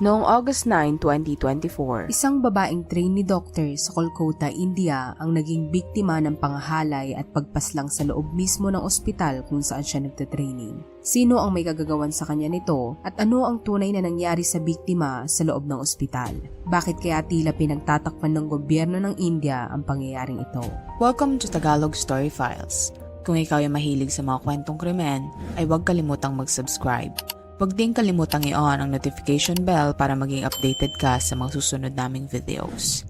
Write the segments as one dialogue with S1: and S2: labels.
S1: Noong August 9, 2024,
S2: Isang babaeng trainee doctor sa Kolkata, India ang naging biktima ng pangahalay at pagpaslang sa loob mismo ng ospital kung saan siya nagtatraining. Sino ang may kagagawan sa kanya nito at ano ang tunay na nangyari sa biktima sa loob ng ospital? Bakit kaya tila pinagtatakpan ng gobyerno ng India ang pangyayaring ito?
S1: welcome to Tagalog Story Files. Kung ikaw ay mahilig sa mga kwentong krimen, ay huwag kalimutang mag-subscribe. Huwag din kalimutang i-on ang notification bell para maging updated ka sa mga susunod naming videos.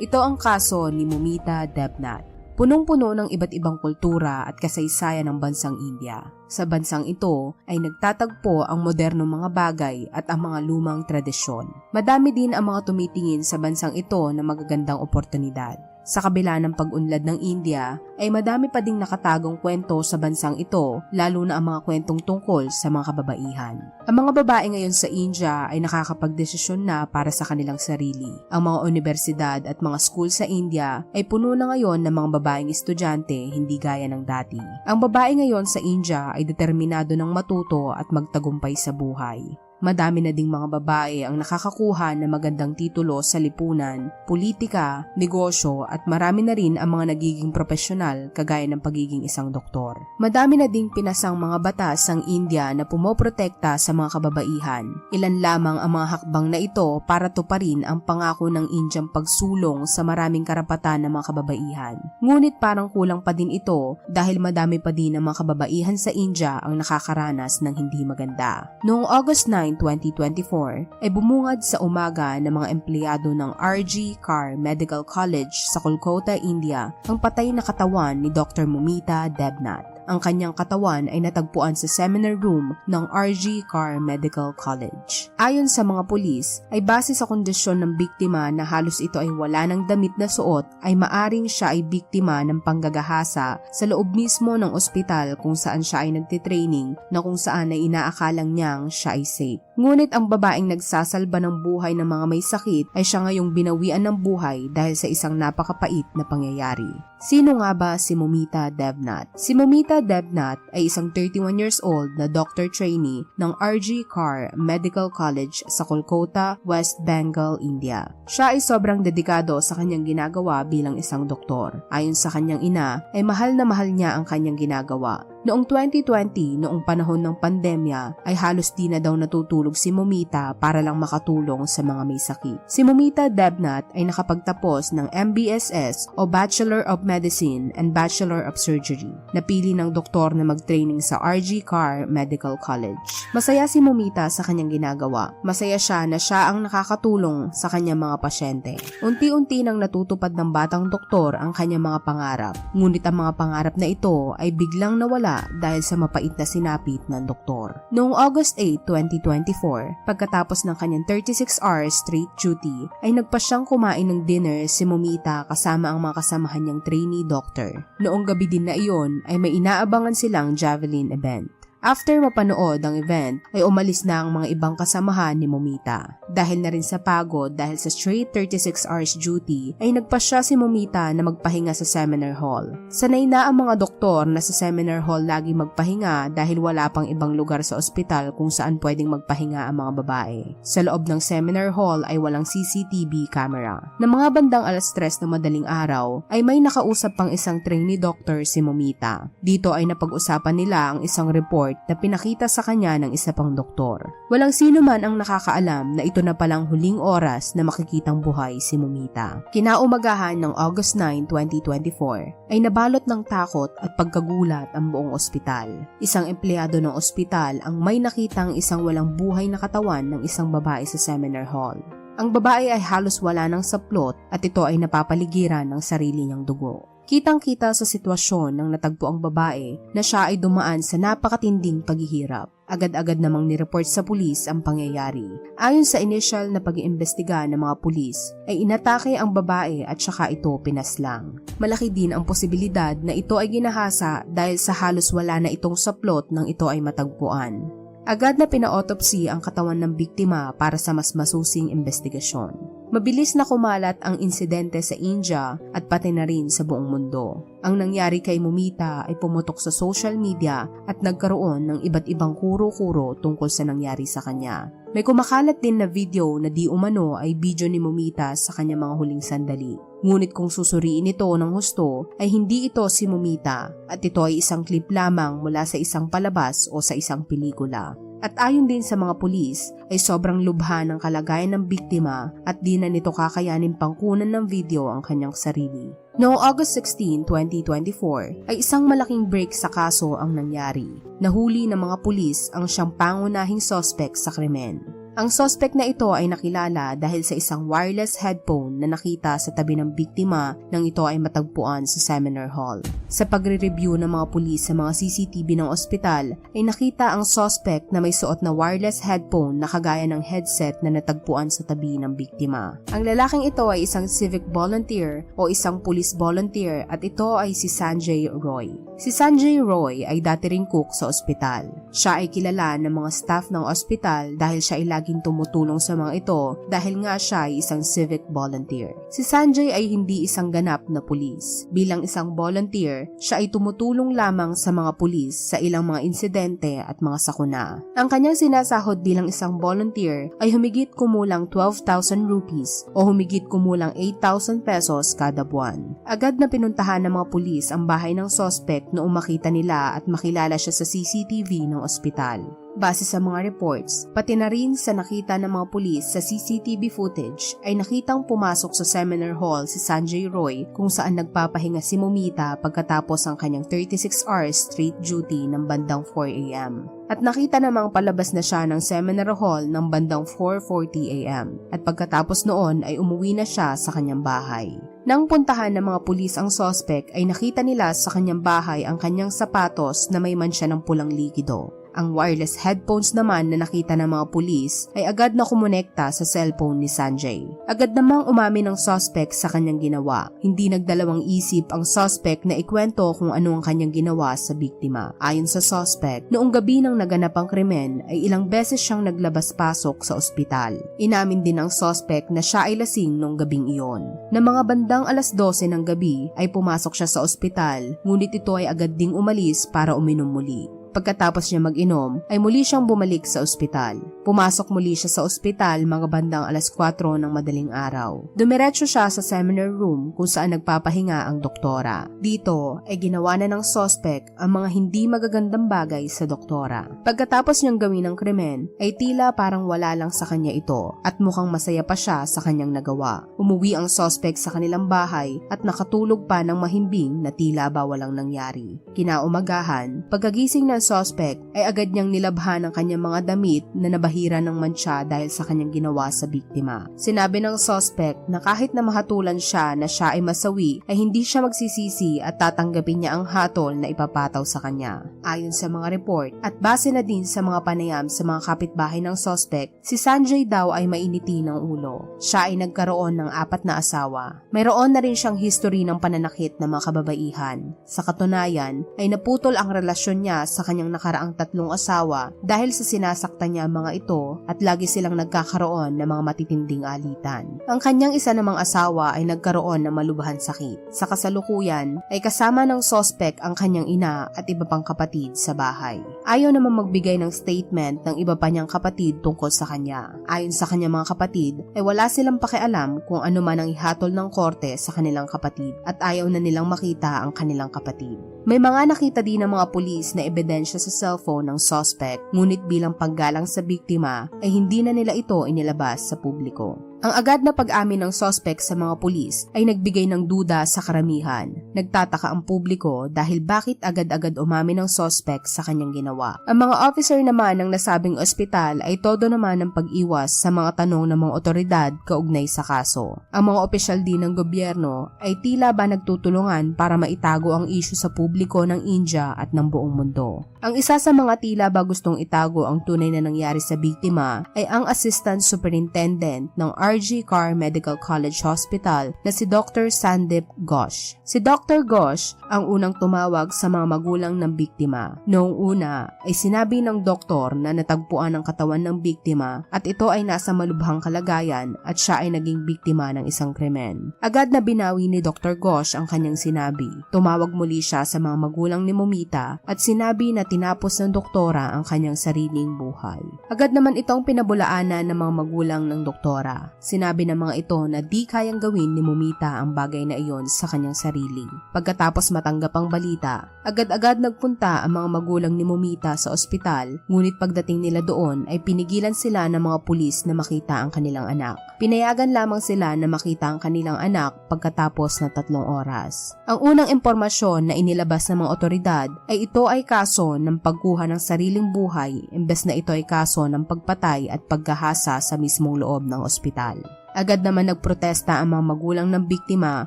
S2: Ito ang kaso ni Mumita Debnath. Punong-puno ng iba't ibang kultura at kasaysayan ng bansang India. Sa bansang ito ay nagtatagpo ang modernong mga bagay at ang mga lumang tradisyon. Madami din ang mga tumitingin sa bansang ito na magagandang oportunidad. Sa kabila ng pag-unlad ng India, ay madami pa ding nakatagong kwento sa bansang ito, lalo na ang mga kwentong tungkol sa mga kababaihan. Ang mga babae ngayon sa India ay nakakapagdesisyon na para sa kanilang sarili. Ang mga universidad at mga school sa India ay puno na ngayon ng mga babaeng estudyante, hindi gaya ng dati. Ang babae ngayon sa India ay determinado ng matuto at magtagumpay sa buhay. Madami na ding mga babae ang nakakakuha ng magandang titulo sa lipunan, politika, negosyo at marami na rin ang mga nagiging profesional kagaya ng pagiging isang doktor. Madami na ding pinasang mga batas ang India na pumoprotekta sa mga kababaihan. Ilan lamang ang mga hakbang na ito para tuparin ang pangako ng Indiang pagsulong sa maraming karapatan ng mga kababaihan. Ngunit parang kulang pa din ito dahil madami pa din ang mga kababaihan sa India ang nakakaranas ng hindi maganda. Noong August 9, 2024 ay bumungad sa umaga ng mga empleyado ng RG Carr Medical College sa Kolkata, India ang patay na katawan ni Dr. Mumita Debnath. Ang kanyang katawan ay natagpuan sa seminar room ng RG Carr Medical College. Ayon sa mga pulis, ay base sa kondisyon ng biktima na halos ito ay wala ng damit na suot, ay maaring siya ay biktima ng panggagahasa sa loob mismo ng ospital kung saan siya ay nagtitraining na kung saan ay inaakalang niyang siya ay safe. Ngunit ang babaeng nagsasalba ng buhay ng mga may sakit ay siya ngayong binawian ng buhay dahil sa isang napakapait na pangyayari. Sino nga ba si Mumita Debnath? Si Mumita Debnath ay isang 31 years old na doctor trainee ng RG Carr Medical College sa Kolkata, West Bengal, India. Siya ay sobrang dedikado sa kanyang ginagawa bilang isang doktor. Ayon sa kanyang ina, ay mahal na mahal niya ang kanyang ginagawa. Noong 2020, noong panahon ng pandemya, ay halos di na daw natutulog si Mumita para lang makatulong sa mga may sakit. Si Mumita Debnath ay nakapagtapos ng MBSS o Bachelor of Medicine and Bachelor of Surgery. Napili ng doktor na mag-training sa RG Carr Medical College. Masaya si Mumita sa kanyang ginagawa. Masaya siya na siya ang nakakatulong sa kanyang mga pasyente. Unti-unti nang natutupad ng batang doktor ang kanyang mga pangarap. Ngunit ang mga pangarap na ito ay biglang nawala dahil sa mapait na sinapit ng doktor. Noong August 8, 2024, pagkatapos ng kanyang 36 hours straight duty, ay nagpa siyang kumain ng dinner si Momita kasama ang mga kasamahan niyang trainee doctor. Noong gabi din na iyon ay may inaabangan silang javelin event. After mapanood ang event, ay umalis na ang mga ibang kasamahan ni Momita. Dahil na rin sa pagod dahil sa straight 36 hours duty, ay nagpasya si Momita na magpahinga sa seminar hall. Sanay na ang mga doktor na sa seminar hall lagi magpahinga dahil wala pang ibang lugar sa ospital kung saan pwedeng magpahinga ang mga babae. Sa loob ng seminar hall ay walang CCTV camera. Na mga bandang alas 3 na madaling araw, ay may nakausap pang isang trainee doctor si Momita. Dito ay napag-usapan nila ang isang report na pinakita sa kanya ng isa pang doktor. Walang sino man ang nakakaalam na ito na palang huling oras na makikitang buhay si Mumita. Kinaumagahan ng August 9, 2024 ay nabalot ng takot at pagkagulat ang buong ospital. Isang empleyado ng ospital ang may nakitang isang walang buhay na katawan ng isang babae sa seminar hall. Ang babae ay halos wala ng saplot at ito ay napapaligiran ng sarili niyang dugo. Kitang-kita sa sitwasyon ng natagpo ang babae na siya ay dumaan sa napakatinding paghihirap. Agad-agad namang nireport sa pulis ang pangyayari. Ayon sa initial na pag-iimbestiga ng mga pulis, ay inatake ang babae at saka ito pinaslang. Malaki din ang posibilidad na ito ay ginahasa dahil sa halos wala na itong saplot nang ito ay matagpuan. Agad na pina-autopsy ang katawan ng biktima para sa mas masusing investigasyon. Mabilis na kumalat ang insidente sa India at pati na rin sa buong mundo. Ang nangyari kay Mumita ay pumutok sa social media at nagkaroon ng iba't ibang kuro-kuro tungkol sa nangyari sa kanya. May kumakalat din na video na di umano ay video ni Mumita sa kanyang mga huling sandali. Ngunit kung susuriin ito ng husto ay hindi ito si Mumita at ito ay isang clip lamang mula sa isang palabas o sa isang pelikula. At ayon din sa mga pulis ay sobrang lubha ng kalagayan ng biktima at di na nito kakayanin pangkunan ng video ang kanyang sarili. Noong August 16, 2024 ay isang malaking break sa kaso ang nangyari. Nahuli ng mga pulis ang siyang pangunahing sospek sa krimen. Ang sospek na ito ay nakilala dahil sa isang wireless headphone na nakita sa tabi ng biktima nang ito ay matagpuan sa seminar hall. Sa pagre-review ng mga pulis sa mga CCTV ng ospital ay nakita ang sospek na may suot na wireless headphone na kagaya ng headset na natagpuan sa tabi ng biktima. Ang lalaking ito ay isang civic volunteer o isang police volunteer at ito ay si Sanjay Roy. Si Sanjay Roy ay dati ring cook sa ospital. Siya ay kilala ng mga staff ng ospital dahil siya ay laging tumutulong sa mga ito dahil nga siya ay isang civic volunteer. Si Sanjay ay hindi isang ganap na pulis. Bilang isang volunteer, siya ay tumutulong lamang sa mga pulis sa ilang mga insidente at mga sakuna. Ang kanyang sinasahod bilang isang volunteer ay humigit kumulang 12,000 rupees o humigit kumulang 8,000 pesos kada buwan. Agad na pinuntahan ng mga pulis ang bahay ng sospek noong makita nila at makilala siya sa CCTV ng ospital. Base sa mga reports, pati na rin sa nakita ng mga pulis sa CCTV footage ay nakitang pumasok sa seminar hall si Sanjay Roy kung saan nagpapahinga si Momita pagkatapos ang kanyang 36 hours straight duty ng bandang 4am. At nakita namang palabas na siya ng seminar hall ng bandang 4.40am at pagkatapos noon ay umuwi na siya sa kanyang bahay. Nang puntahan ng mga pulis ang sospek ay nakita nila sa kanyang bahay ang kanyang sapatos na may mansya ng pulang likido. Ang wireless headphones naman na nakita ng mga pulis ay agad na kumonekta sa cellphone ni Sanjay. Agad namang umamin ang suspect sa kanyang ginawa. Hindi nagdalawang isip ang suspect na ikwento kung ano ang kanyang ginawa sa biktima. Ayon sa suspect, noong gabi ng naganap ang krimen ay ilang beses siyang naglabas-pasok sa ospital. Inamin din ang suspect na siya ay lasing noong gabing iyon. Na mga bandang alas 12 ng gabi ay pumasok siya sa ospital ngunit ito ay agad ding umalis para uminom muli. Pagkatapos niya mag-inom, ay muli siyang bumalik sa ospital. Pumasok muli siya sa ospital mga bandang alas 4 ng madaling araw. Dumiretso siya sa seminar room kung saan nagpapahinga ang doktora. Dito ay ginawa na ng sospek ang mga hindi magagandang bagay sa doktora. Pagkatapos niyang gawin ang krimen, ay tila parang wala lang sa kanya ito at mukhang masaya pa siya sa kanyang nagawa. Umuwi ang sospek sa kanilang bahay at nakatulog pa ng mahimbing na tila ba walang nangyari. Kinaumagahan, pagkagising ng suspect ay agad niyang nilabhan ang kanyang mga damit na nabahira ng mancha dahil sa kanyang ginawa sa biktima. Sinabi ng suspect na kahit na mahatulan siya na siya ay masawi ay hindi siya magsisisi at tatanggapin niya ang hatol na ipapataw sa kanya. Ayon sa mga report at base na din sa mga panayam sa mga kapitbahay ng suspect, si Sanjay daw ay mainiti ng ulo. Siya ay nagkaroon ng apat na asawa. Mayroon na rin siyang history ng pananakit ng mga kababaihan. Sa katunayan ay naputol ang relasyon niya sa kanyang nakaraang tatlong asawa dahil sa sinasaktan niya ang mga ito at lagi silang nagkakaroon ng mga matitinding alitan. Ang kanyang isa namang asawa ay nagkaroon ng malubhang sakit. Sa kasalukuyan ay kasama ng sospek ang kanyang ina at iba pang kapatid sa bahay. Ayaw naman magbigay ng statement ng iba pa niyang kapatid tungkol sa kanya. Ayon sa kanyang mga kapatid ay wala silang pakialam kung ano man ang ihatol ng korte sa kanilang kapatid at ayaw na nilang makita ang kanilang kapatid. May mga nakita din ng mga pulis na ebidensya sa cellphone ng suspect ngunit bilang paggalang sa biktima ay hindi na nila ito inilabas sa publiko. Ang agad na pag-amin ng suspect sa mga pulis ay nagbigay ng duda sa karamihan. Nagtataka ang publiko dahil bakit agad-agad umamin ng suspect sa kanyang ginawa. Ang mga officer naman ng nasabing ospital ay todo naman ng pag-iwas sa mga tanong ng mga otoridad kaugnay sa kaso. Ang mga opisyal din ng gobyerno ay tila ba nagtutulungan para maitago ang isyu sa publiko ng India at ng buong mundo. Ang isa sa mga tila ba gustong itago ang tunay na nangyari sa biktima ay ang Assistant Superintendent ng RG Carr Medical College Hospital na si Dr. Sandip Ghosh. Si Dr. Ghosh ang unang tumawag sa mga magulang ng biktima. Noong una ay sinabi ng doktor na natagpuan ang katawan ng biktima at ito ay nasa malubhang kalagayan at siya ay naging biktima ng isang krimen. Agad na binawi ni Dr. Ghosh ang kanyang sinabi. Tumawag muli siya sa mga magulang ni Momita at sinabi na tinapos ng doktora ang kanyang sariling buhay. Agad naman itong pinabulaanan ng mga magulang ng doktora. Sinabi ng mga ito na di kayang gawin ni Momita ang bagay na iyon sa kanyang sarili. Pagkatapos matanggap ang balita, agad-agad nagpunta ang mga magulang ni Momita sa ospital, ngunit pagdating nila doon ay pinigilan sila ng mga pulis na makita ang kanilang anak. Pinayagan lamang sila na makita ang kanilang anak pagkatapos ng tatlong oras. Ang unang impormasyon na inilabas ng mga otoridad ay ito ay kaso ng pagkuha ng sariling buhay imbes na ito ay kaso ng pagpatay at pagkahasa sa mismong loob ng ospital. 晚。Agad naman nagprotesta ang mga magulang ng biktima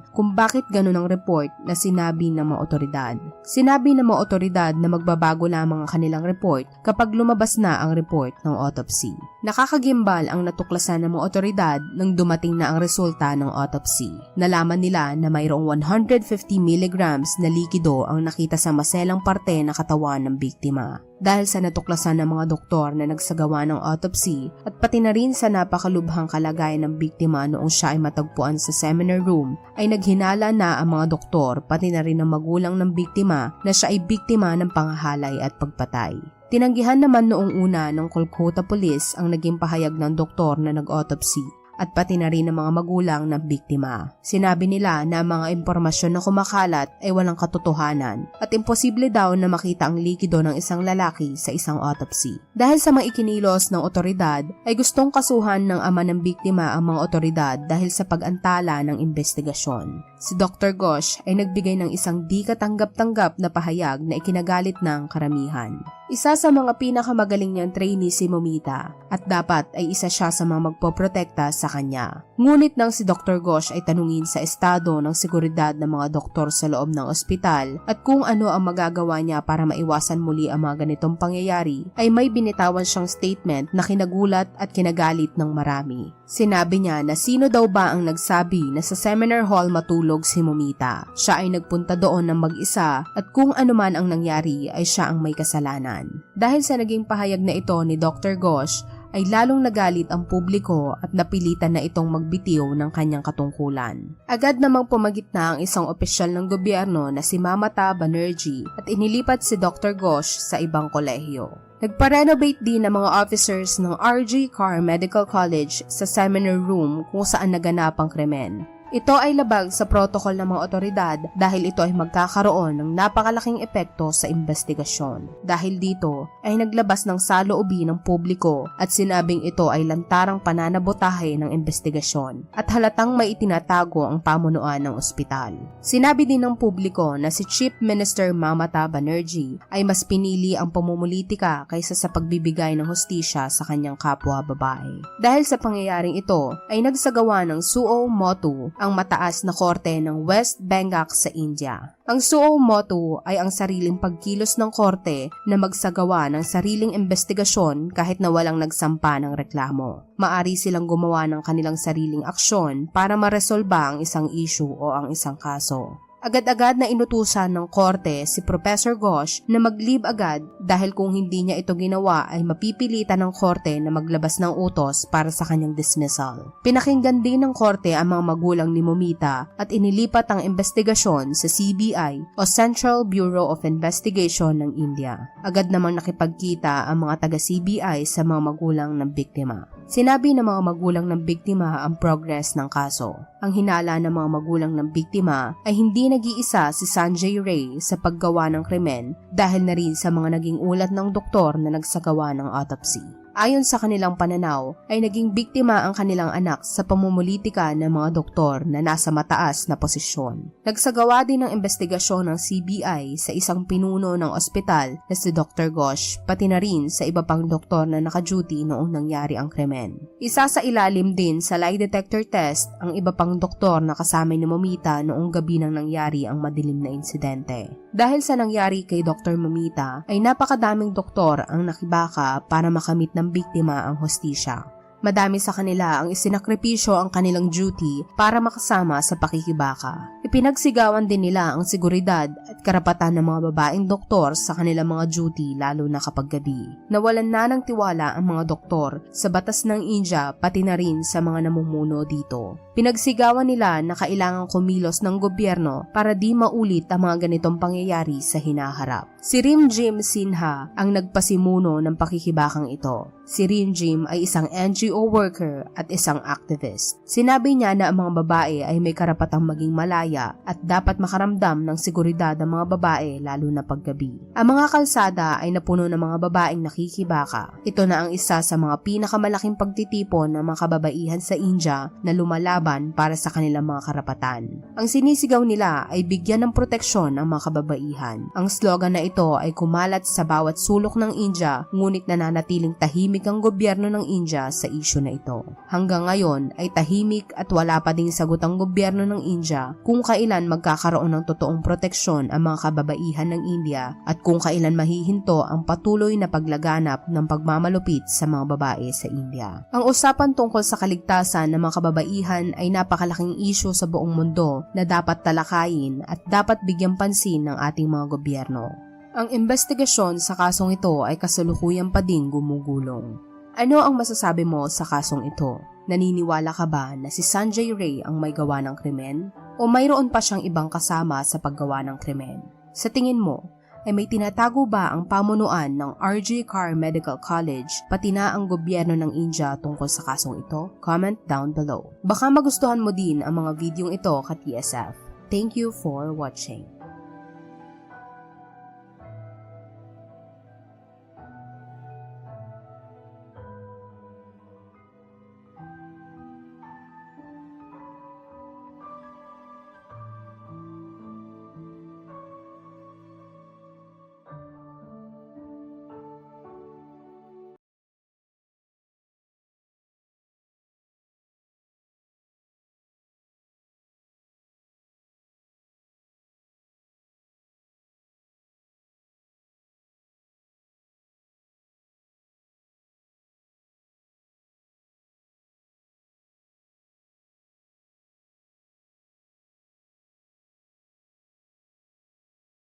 S2: kung bakit ganun ang report na sinabi ng mga otoridad. Sinabi ng mga otoridad na magbabago lamang ang kanilang report kapag lumabas na ang report ng autopsy. Nakakagimbal ang natuklasan ng mga otoridad nang dumating na ang resulta ng autopsy. Nalaman nila na mayroong 150 milligrams na likido ang nakita sa maselang parte ng katawan ng biktima dahil sa natuklasan ng mga doktor na nagsagawa ng autopsy at pati na rin sa napakalubhang kalagayan ng biktima noong siya ay matagpuan sa seminar room ay naghinala na ang mga doktor pati na rin ang magulang ng biktima na siya ay biktima ng panghahalay at pagpatay. Tinanggihan naman noong una ng Kolkata Police ang naging pahayag ng doktor na nag-autopsy at pati na rin ng mga magulang ng biktima. Sinabi nila na ang mga impormasyon na kumakalat ay walang katotohanan at imposible daw na makita ang likido ng isang lalaki sa isang autopsy. Dahil sa mga ikinilos ng otoridad ay gustong kasuhan ng ama ng biktima ang mga otoridad dahil sa pag-antala ng investigasyon. Si Dr. Gosh ay nagbigay ng isang di katanggap-tanggap na pahayag na ikinagalit ng karamihan. Isa sa mga pinakamagaling niyang trainee si Momita at dapat ay isa siya sa mga magpoprotekta sa kanya. Ngunit nang si Dr. Gosh ay tanungin sa estado ng seguridad ng mga doktor sa loob ng ospital at kung ano ang magagawa niya para maiwasan muli ang mga ganitong pangyayari, ay may binitawan siyang statement na kinagulat at kinagalit ng marami. Sinabi niya na sino daw ba ang nagsabi na sa seminar hall matulog si Momita. Siya ay nagpunta doon ng mag-isa at kung ano man ang nangyari ay siya ang may kasalanan. Dahil sa naging pahayag na ito ni Dr. Gosh ay lalong nagalit ang publiko at napilitan na itong magbitiw ng kanyang katungkulan. Agad namang pumagitna ang isang opisyal ng gobyerno na si Mamata Banerjee at inilipat si Dr. Gosh sa ibang kolehiyo. Nagpa-renovate din ng mga officers ng RG Carr Medical College sa seminar room kung saan naganap ang krimen. Ito ay labag sa protocol ng mga otoridad dahil ito ay magkakaroon ng napakalaking epekto sa investigasyon. Dahil dito ay naglabas ng saloobi ng publiko at sinabing ito ay lantarang pananabotahe ng investigasyon at halatang may itinatago ang pamunuan ng ospital. Sinabi din ng publiko na si Chief Minister Mamata Banerjee ay mas pinili ang pamumulitika kaysa sa pagbibigay ng hustisya sa kanyang kapwa babae. Dahil sa pangyayaring ito ay nagsagawa ng suo motu ang mataas na korte ng West Bengal sa India. Ang suo motu ay ang sariling pagkilos ng korte na magsagawa ng sariling investigasyon kahit na walang nagsampa ng reklamo. Maari silang gumawa ng kanilang sariling aksyon para maresolba ang isang issue o ang isang kaso. Agad-agad na inutusan ng korte si Professor Gosh na mag-leave agad dahil kung hindi niya ito ginawa ay mapipilitan ng korte na maglabas ng utos para sa kanyang dismissal. Pinakinggan din ng korte ang mga magulang ni Momita at inilipat ang investigasyon sa CBI o Central Bureau of Investigation ng India. Agad namang nakipagkita ang mga taga-CBI sa mga magulang ng biktima. Sinabi ng mga magulang ng biktima ang progress ng kaso. Ang hinala ng mga magulang ng biktima ay hindi nag-iisa si Sanjay Ray sa paggawa ng krimen dahil na rin sa mga naging ulat ng doktor na nagsagawa ng autopsy. Ayon sa kanilang pananaw, ay naging biktima ang kanilang anak sa pamumulitika ng mga doktor na nasa mataas na posisyon. Nagsagawa din ng investigasyon ng CBI sa isang pinuno ng ospital na si Dr. Gosh, pati na rin sa iba pang doktor na naka-duty noong nangyari ang krimen. Isa sa ilalim din sa lie detector test ang iba pang doktor na kasama ni Momita noong gabi nang nangyari ang madilim na insidente. Dahil sa nangyari kay Dr. Momita, ay napakadaming doktor ang nakibaka para makamit ng biktima ang hostisya. Madami sa kanila ang isinakripisyo ang kanilang duty para makasama sa pakikibaka. Ipinagsigawan din nila ang seguridad at karapatan ng mga babaeng doktor sa kanilang mga duty lalo na kapag gabi. Nawalan na ng tiwala ang mga doktor sa batas ng India pati na rin sa mga namumuno dito. Pinagsigawan nila na kailangang kumilos ng gobyerno para di maulit ang mga ganitong pangyayari sa hinaharap. Si Rim Jim Sinha ang nagpasimuno ng pakikibakang ito. Si Rim Jim ay isang NGO worker at isang activist. Sinabi niya na ang mga babae ay may karapatang maging malaya at dapat makaramdam ng seguridad ang mga babae lalo na paggabi. Ang mga kalsada ay napuno ng mga babaeng nakikibaka. Ito na ang isa sa mga pinakamalaking pagtitipon ng mga kababaihan sa India na lumalaban para sa kanilang mga karapatan. Ang sinisigaw nila ay bigyan ng proteksyon ang mga kababaihan. Ang slogan na ito ay kumalat sa bawat sulok ng India ngunit nananatiling tahimik ang gobyerno ng India sa isyu na ito. Hanggang ngayon ay tahimik at wala pa ding sagot ang gobyerno ng India kung kailan magkakaroon ng totoong proteksyon ang mga kababaihan ng India at kung kailan mahihinto ang patuloy na paglaganap ng pagmamalupit sa mga babae sa India. Ang usapan tungkol sa kaligtasan ng mga kababaihan ay napakalaking isyu sa buong mundo na dapat talakayin at dapat bigyan pansin ng ating mga gobyerno. Ang investigasyon sa kasong ito ay kasalukuyan pa ding gumugulong. Ano ang masasabi mo sa kasong ito? Naniniwala ka ba na si Sanjay Ray ang may gawa ng krimen? O mayroon pa siyang ibang kasama sa paggawa ng krimen? Sa tingin mo, ay may tinatago ba ang pamunuan ng RG Carr Medical College pati na ang gobyerno ng India tungkol sa kasong ito? Comment down below. Baka magustuhan mo din ang mga videong ito ka TSF. Thank you for watching.